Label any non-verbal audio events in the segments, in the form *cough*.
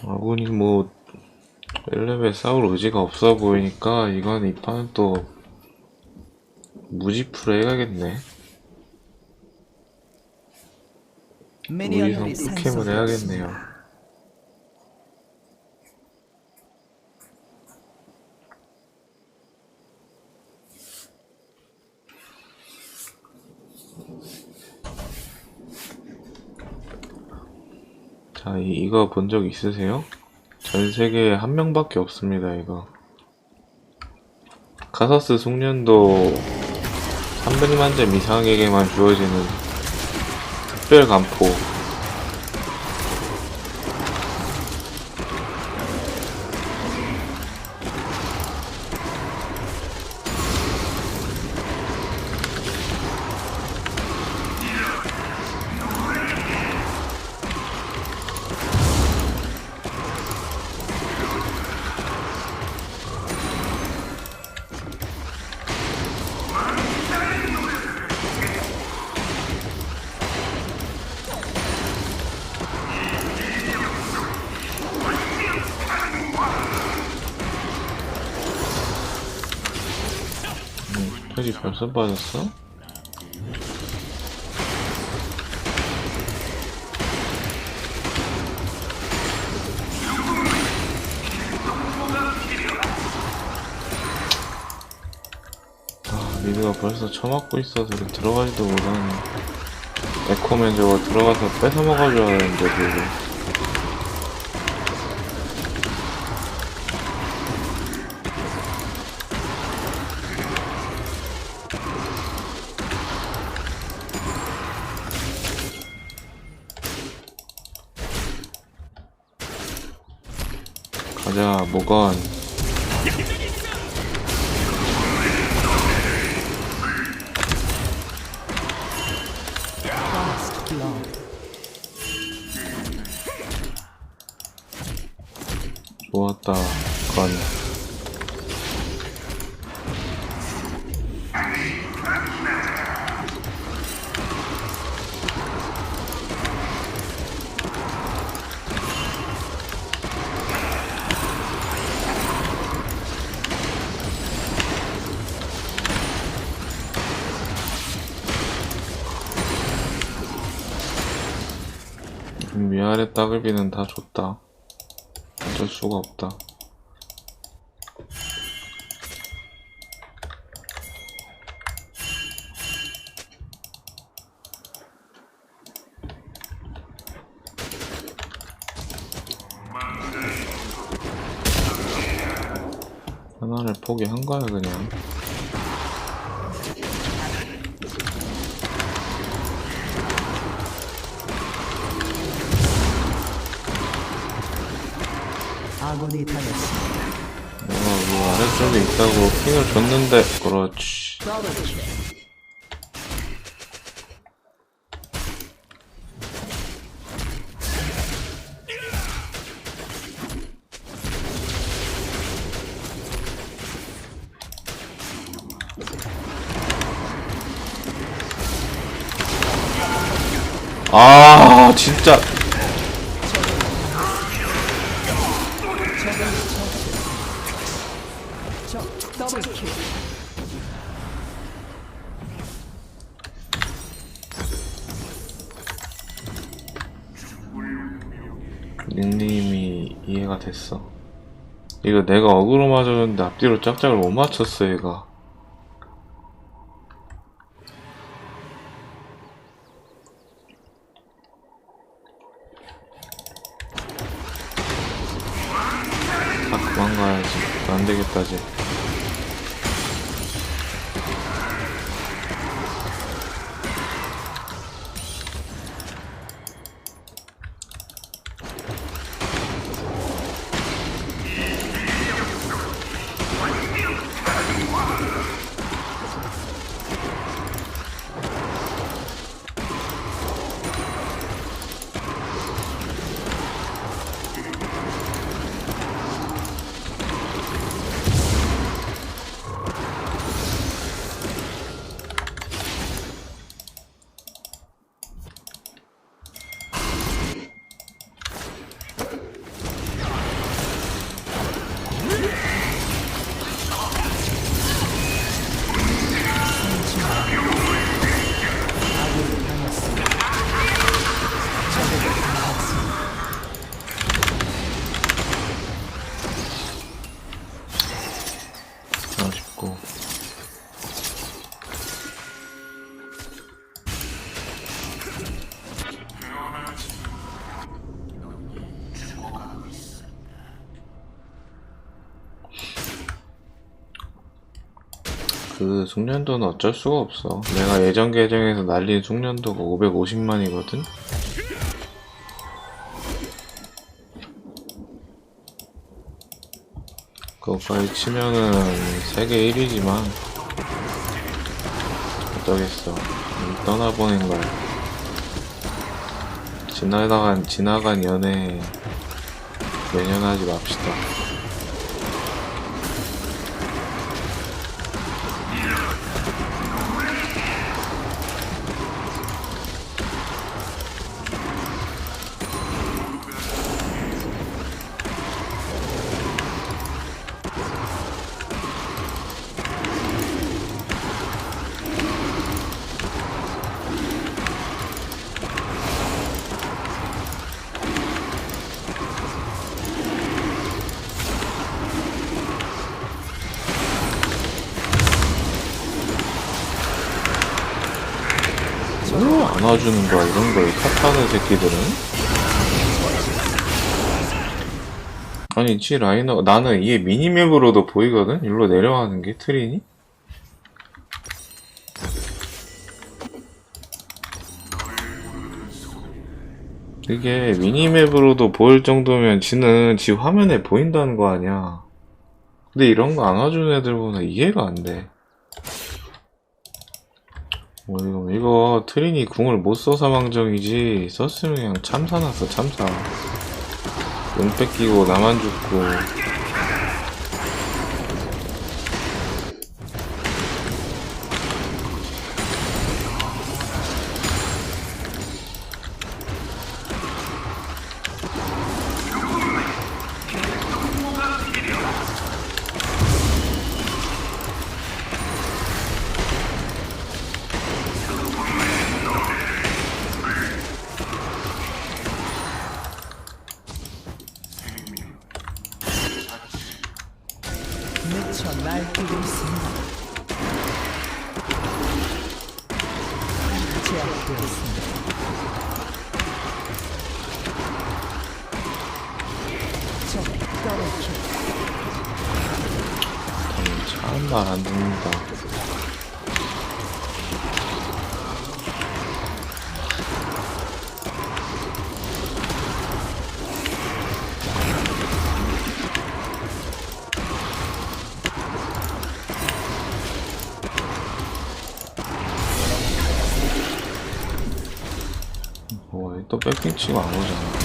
아군이 뭐 1레벨 싸울 의지가 없어 보이니까 이건 이 판은 또 무지프로 해야겠네. 우리선 포켓을 해야겠네요 생성되었습니다. 자 이, 이거 본 적 있으세요? 전 세계에 한 명밖에 없습니다 이거 카사스 숙련도 300만 점 이상에게만 주어지는 특별 간포 벌써 빠졌어? 아, 미드가 벌써 처맞고 있어서 들어가지도 못하네. 에코맨 저거 들어가서 뺏어 먹어줘야 되는데, 그거. 가자, 모건. First 위아래 따글비는 다 줬다. 어쩔 수가 없다. 하나를 포기한 거야 그냥. 있다고 핑을 줬는데 그렇지. 아 진짜 내가 어그로 맞았는데 앞뒤로 짝짝을 못 맞췄어 얘가. 그 숙련도는 어쩔 수가 없어. 내가 예전 계정에서 날린 숙련도가 550만이거든? 그것까지 치면은 세계 1위지만 어쩌겠어. 음, 떠나보낸 거야. 지나간, 지나간 연애 매년하지 맙시다. 왜 안와주는 거야, 이런 걸 탓하는 새끼들은? 아니, 지 라이너, 나는 이게 미니맵으로도 보이거든? 일로 내려가는 게, 트린이? 이게 미니맵으로도 보일 정도면 지는 지 화면에 보인다는 거 아니야. 근데 이런 거 안 와주는 애들 보면 이해가 안 돼. 뭐 이거 이거 트린이 궁을 못 써서 망정이지. 썼으면 그냥 참사 났어 참사. 용 뺏기고 나만 죽고 제압되었습니다. 적 더블킬. 참말 안 듣는다 치고 안 오잖아.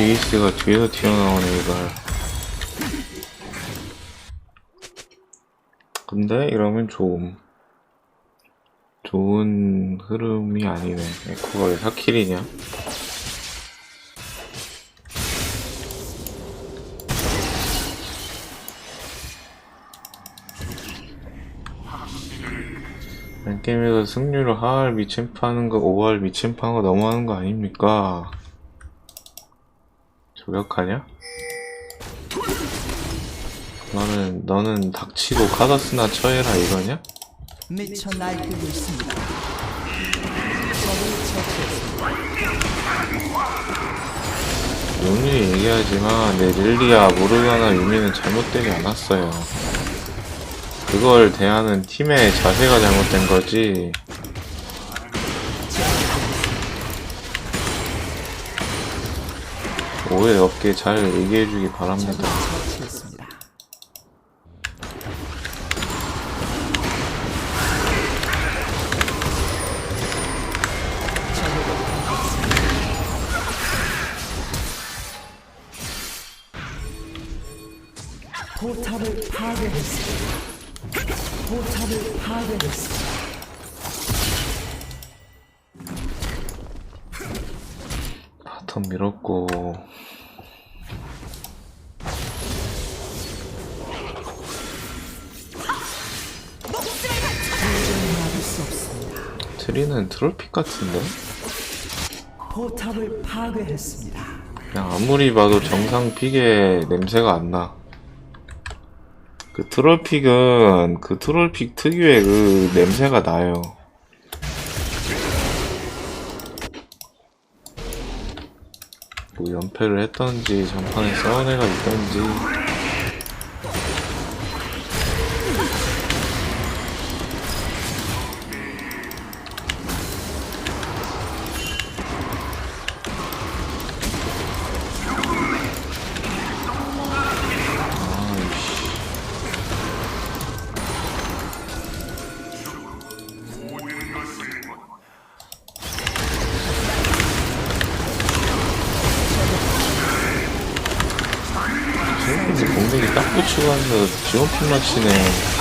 제이스가 뒤에서 튀어나오네, 이걸. 근데 이러면 좋음. 좋은 흐름이 아니네. 에코가 왜 4킬이냐? 게임에서 승률을 하할 미챔프 하는 거, 5할 미챔프 하는 거 너무하는 거 아닙니까? 저격하냐? 너는, 너는 닥치고 카다스나 쳐해라 이거냐? 미쳐 날뛰고 있습니다. 용률이 얘기하지만 내 릴리아, 모르가나, 유미는 잘못되지 않았어요. 그걸 대하는 팀의 자세가 잘못된 거지. 오해 없게 잘 얘기해 주기 바랍니다. 트리는 트롤픽 같은데? 포탑을 파괴했습니다. 그냥 아무리 봐도 정상 픽의 냄새가 안 나. 그 트롤픽은 그 트롤픽 특유의 그 냄새가 나요. 뭐 연패를 했던지 전판에 싸운 애가 있던지 딱 붙이고 와서 지원핀 맞히네.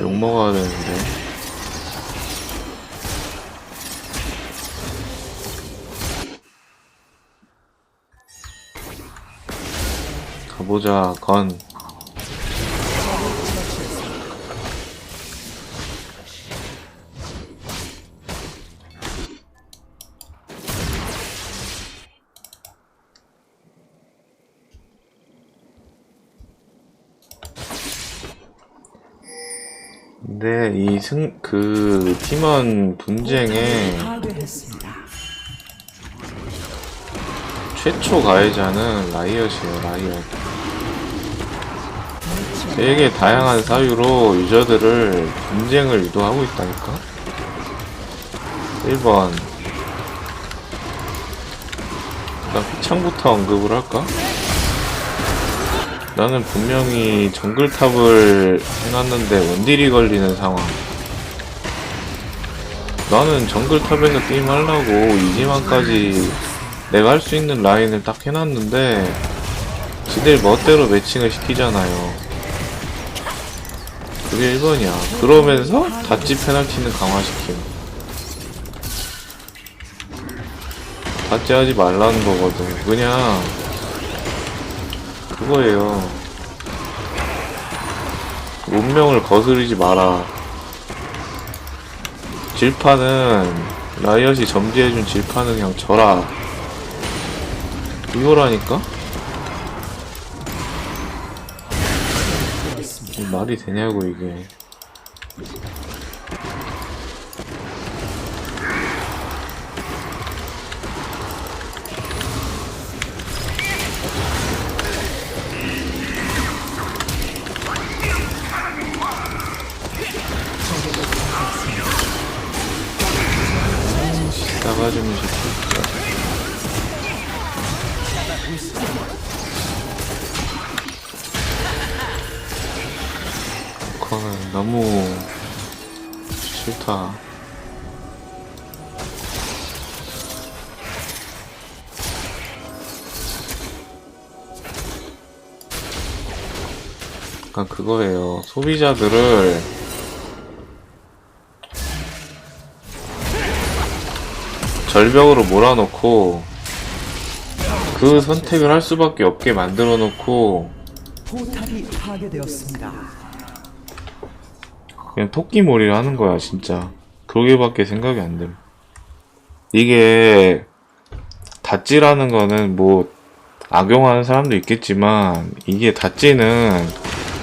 욕 먹어야 되는데 가보자 건 근데 이 승 그 팀원 분쟁에. 최초 가해자는 라이엇이에요 라이엇 되게 다양한 사유로 유저들을 분쟁을 유도하고 있다니까 1번 나 피창부터 언급을 할까? 나는 분명히 정글탑을 해놨는데 원딜이 걸리는 상황. 나는 정글탑에서 게임하려고 이지만까지 내가 할 수 있는 라인을 딱 해놨는데 지들 멋대로 매칭을 시키잖아요. 그게 1번이야. 그러면서 닷지 페널티는 강화시킴. 닷지 하지 말라는 거거든. 그냥 그거예요. 운명을 거스르지 마라. 질판은 라이엇이 점지해준 질판은 그냥 져라. 이거라니까? 이 말이 되냐고 이게 너무 싫다. 약간 그거예요. 소비자들을 절벽으로 몰아놓고 그 선택을 할 수밖에 없게 만들어 놓고 포탑이 파괴되었습니다. 그냥 토끼몰이를 하는 거야 진짜 그러게밖에 생각이 안 돼. 이게 닷지라는 거는 뭐 악용하는 사람도 있겠지만 이게 닷지는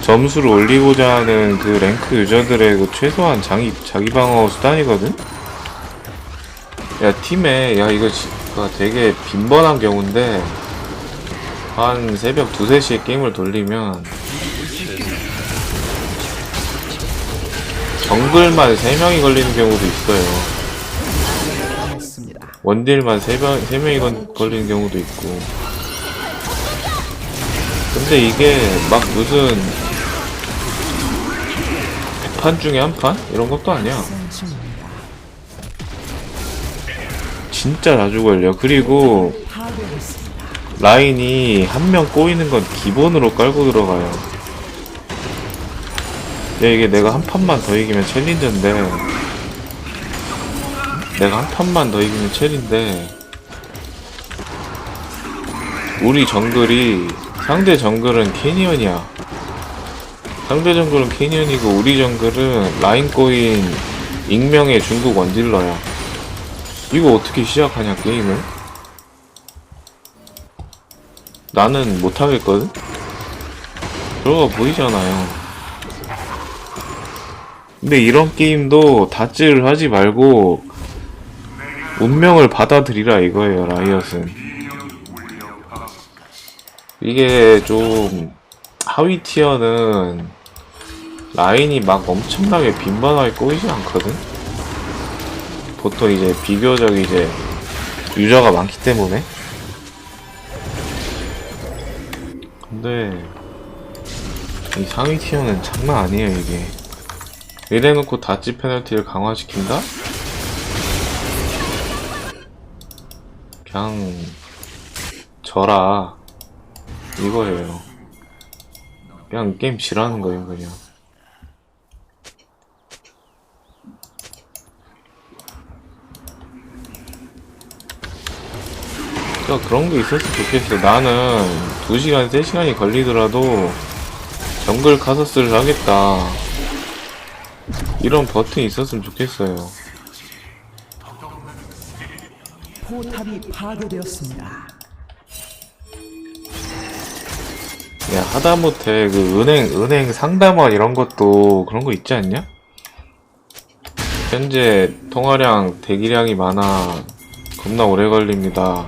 점수를 올리고자 하는 그 랭크 유저들의 그 최소한 자기, 자기 방어 수단이거든? 야 팀에 야 이거 되게 빈번한 경우인데 한 새벽 2, 3시에 게임을 돌리면 정글만 3명이 걸리는 경우도 있어요. 원딜만 3명, 3명이 건, 걸리는 경우도 있고 근데 이게 막 무슨 판 중에 한 판? 이런 것도 아니야. 진짜 자주 걸려 그리고. 라인이 한 명 꼬이는 건 기본으로 깔고 들어가요. 야, 이게 내가 한 판만 더 이기면 챌린저인데, 내가 한 판만 더 이기면 챌린데, 우리 정글이, 상대 정글은 캐니언이야. 상대 정글은 캐니언이고, 우리 정글은 라인 꼬인 익명의 중국 원딜러야. 이거 어떻게 시작하냐, 게임을? 나는 못하겠거든? 거 보이잖아요. 근데 이런 게임도 다찌를 하지 말고 운명을 받아들이라 이거예요, 라이엇은. 이게 좀 하위 티어는 라인이 막 엄청나게 빈번하게 꼬이지 않거든? 보통 이제 비교적 이제 유저가 많기 때문에 근데 이 상위 티어는 장난 아니에요 이게 이래놓고 다치 페널티를 강화시킨다? 그냥 져라 이거예요 그냥 게임 지라는 거예요 그냥 그러니까 그런 게 있었으면 좋겠어. 나는 2시간, 3시간이 걸리더라도 정글 카서스를 하겠다. 이런 버튼이 있었으면 좋겠어요. 포탑이 파괴되었습니다. 야, 하다못해 그 은행, 은행 상담원 이런 것도 그런 거 있지 않냐? 현재 통화량, 대기량이 많아. 겁나 오래 걸립니다.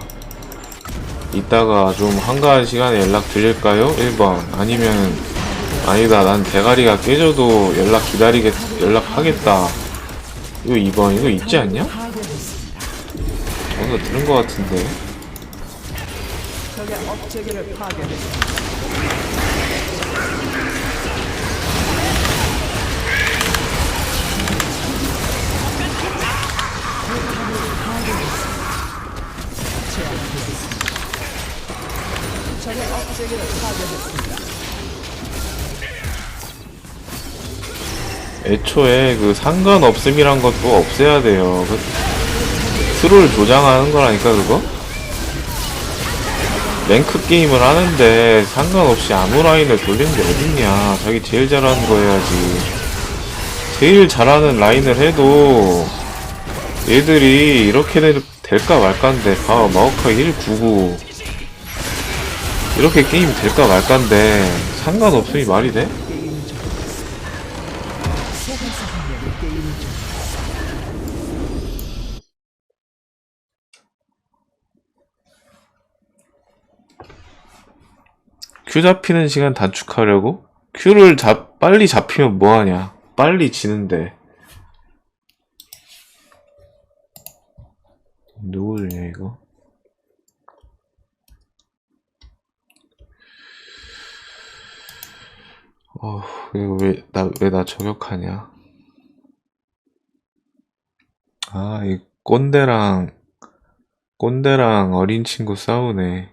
이따가 좀 한가한 시간에 연락 드릴까요? 1번. 아니면, 아니다. 난 대가리가 깨져도 연락 기다리겠, 연락하겠다. 이거 2번. 이거 있지 않냐? 어디서 들은 것 같은데. 적의 업체계를 파괴했습니다. 애초에 그 상관없음이란 것도 없애야 돼요. 그 스를 조장하는 거라니까 그거? 랭크 게임을 하는데 상관없이 아무 라인을 돌리는 게 어딨냐. 자기 제일 잘하는 거 해야지. 제일 잘하는 라인을 해도 얘들이 이렇게 될, 될까 말까인데 봐 마오카 199 이렇게 게임 될까 말까인데 상관없음이 말이 돼? 큐 잡히는 시간 단축하려고? 큐를 잡, 빨리 잡히면 뭐하냐. 빨리 지는데. 누구 주냐, 이거? 어, 이거 왜, 나, 왜 나 저격하냐? 아, 이 꼰대랑, 꼰대랑 어린 친구 싸우네.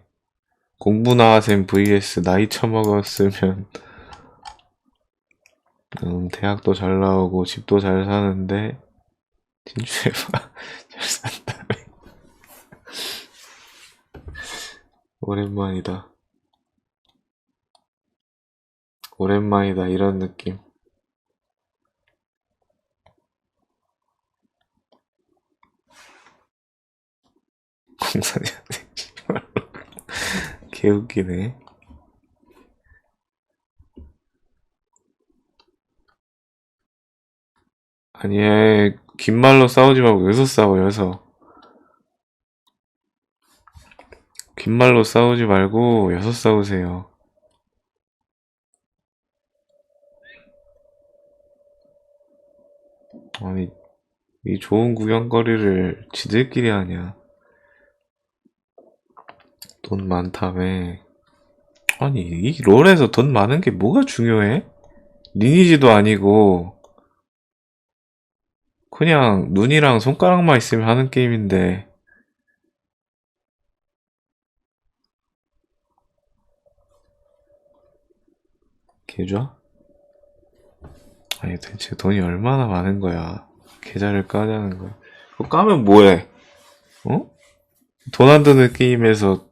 공부 나와셈 vs 나이 처먹었으면. 음, 대학도 잘 나오고 집도 잘 사는데 진주해봐 *laughs* 잘 산다며. 오랜만이다. 오랜만이다 이런 느낌. 공산이 *laughs* 개웃기네. 아니, 얘, 긴 말로 싸우지 말고 여서 싸워, 여서. 긴 말로 싸우지 말고 여서 싸우세요. 아니, 이 좋은 구경거리를 지들끼리 하냐. 돈 많다며. 아니, 이 롤에서 돈 많은 게 뭐가 중요해? 리니지도 아니고, 그냥 눈이랑 손가락만 있으면 하는 게임인데, 계좌? 아니, 대체 돈이 얼마나 많은 거야? 계좌를 까자는 거야. 그거 까면 뭐해? 어? 돈 안 드는 게임에서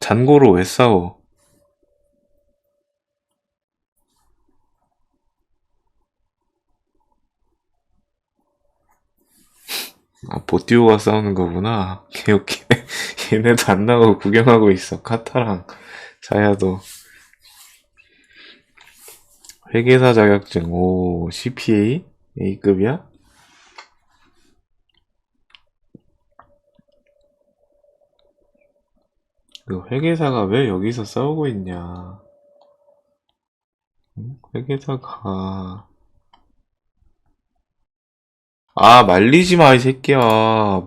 잔고로 왜 싸워? 아, 보티오가 싸우는 거구나. 개웃기네. *laughs* 얘네도 안 나가고 구경하고 있어. 카타랑 자야도. 회계사 자격증, 오, CPA? A급이야? 그 회계사가 왜 여기서 싸우고 있냐? 응? 회계사가 아 말리지 마 이 새끼야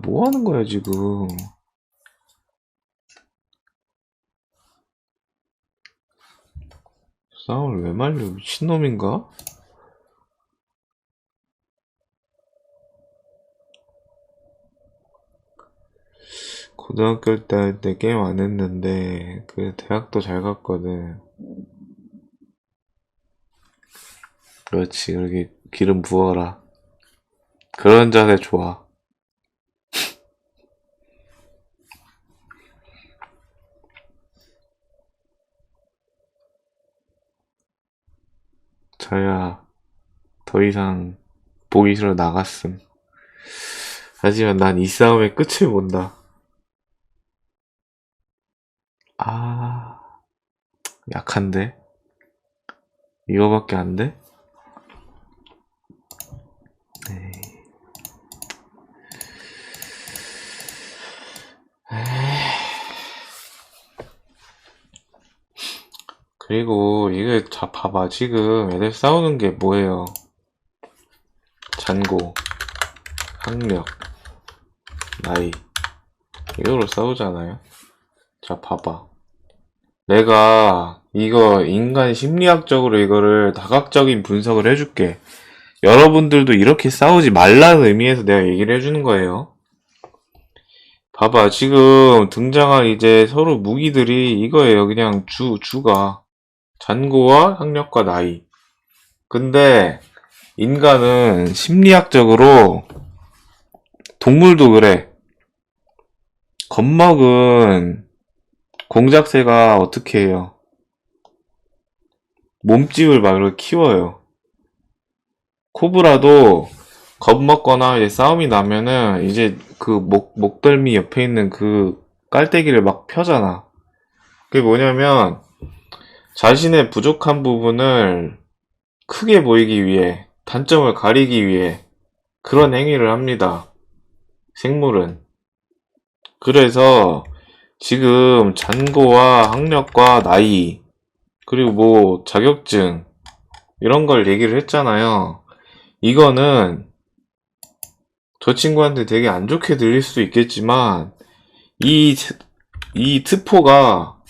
뭐 하는 거야 지금 싸움을 왜 말려 미친놈인가? 고등학교 때, 때 게임 안 했는데, 그, 대학도 잘 갔거든. 그렇지, 그렇게 기름 부어라. 그런 자세 좋아. 저야, 더 이상 보기 싫어 나갔음. 하지만 난 이 싸움의 끝을 본다. 아, 약한데? 이거밖에 안 돼? 에이. 그리고 이게 자 봐봐 지금 애들 싸우는 게 뭐예요? 잔고, 학력, 나이 이거로 싸우잖아요. 자 봐봐. 내가 이거 인간 심리학적으로 이거를 다각적인 분석을 해줄게. 여러분들도 이렇게 싸우지 말라는 의미에서 내가 얘기를 해주는 거예요. 봐봐, 지금 등장한 이제 서로 무기들이 이거예요. 그냥 주, 주가. 잔고와 학력과 나이. 근데 인간은 심리학적으로 동물도 그래. 겁먹은 공작새가 어떻게 해요? 몸집을 막 이렇게 키워요. 코브라도 겁먹거나 이제 싸움이 나면은 이제 그 목, 목덜미 옆에 있는 그 깔때기를 막 펴잖아. 그게 뭐냐면 자신의 부족한 부분을 크게 보이기 위해, 단점을 가리기 위해 그런 행위를 합니다. 생물은. 그래서 지금 잔고와 학력과 나이, 그리고 뭐 자격증, 이런 걸 얘기를 했잖아요. 이거는 저 친구한테 되게 안 좋게 들릴 수도 있겠지만, 이, 이 트포가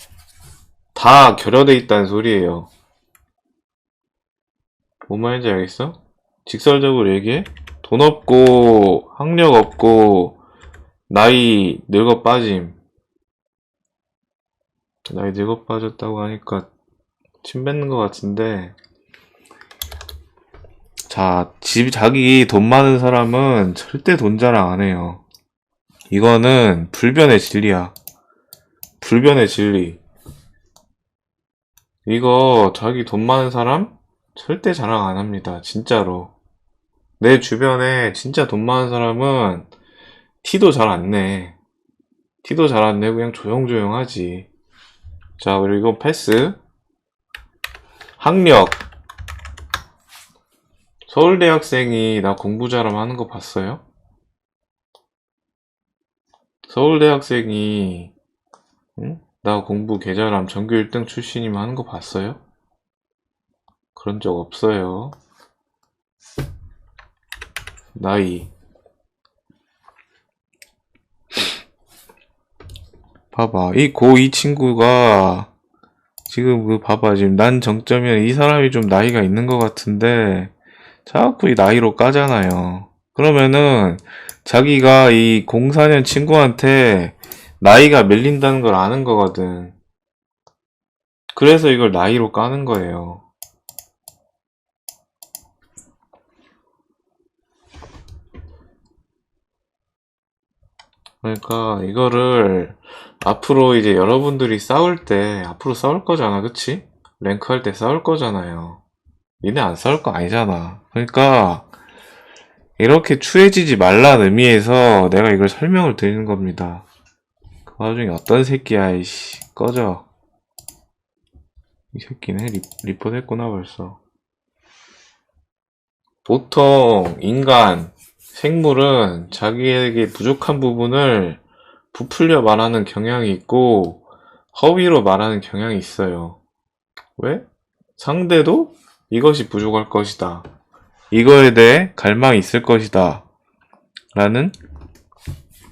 다 결여돼 있다는 소리예요. 뭔 말인지 알겠어? 직설적으로 얘기해? 돈 없고, 학력 없고, 나이 늙어 빠짐. 나이 늙어 빠졌다고 하니까 침 뱉는 것 같은데. 자, 집, 자기 돈 많은 사람은 절대 돈 자랑 안 해요. 이거는 불변의 진리야. 불변의 진리. 이거 자기 돈 많은 사람 절대 자랑 안 합니다. 진짜로. 내 주변에 진짜 돈 많은 사람은 티도 잘 안 내. 티도 잘 안 내고 그냥 조용조용 하지. 자, 그리고 패스. 학력. 서울대 학생이 나 공부 잘하면 하는 거 봤어요? 서울대 학생이, 응? 나 공부 개 잘함 전교 1등 출신이면 하는 거 봤어요? 그런 적 없어요. 나이. 봐봐. 이 고2 친구가 지금 그 봐봐. 지금 난 정점이야. 이 사람이 좀 나이가 있는 것 같은데 자꾸 이 나이로 까잖아요. 그러면은 자기가 이 04년 친구한테 나이가 밀린다는 걸 아는 거거든. 그래서 이걸 나이로 까는 거예요. 그러니까 이거를 앞으로 이제 여러분들이 싸울 때 앞으로 싸울 거잖아, 그치? 랭크 할 때 싸울 거잖아요. 니네 안 싸울 거 아니잖아. 그러니까 이렇게 추해지지 말라는 의미에서 내가 이걸 설명을 드리는 겁니다. 그 와중에 어떤 새끼야, 이씨. 꺼져. 이 새끼네, 리, 리포트 했구나, 벌써. 보통, 인간, 생물은 자기에게 부족한 부분을 부풀려 말하는 경향이 있고, 허위로 말하는 경향이 있어요. 왜? 상대도 이것이 부족할 것이다. 이거에 대해 갈망이 있을 것이다. 라는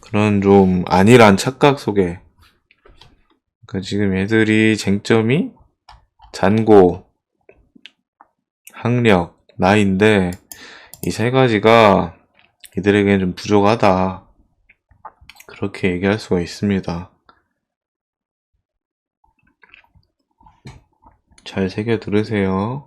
그런 좀 안일한 착각 속에 그러니까 지금 애들이 쟁점이 잔고, 학력, 나이인데 이 세 가지가 이들에게는 좀 부족하다. 그렇게 얘기할 수가 있습니다. 잘 새겨 들으세요.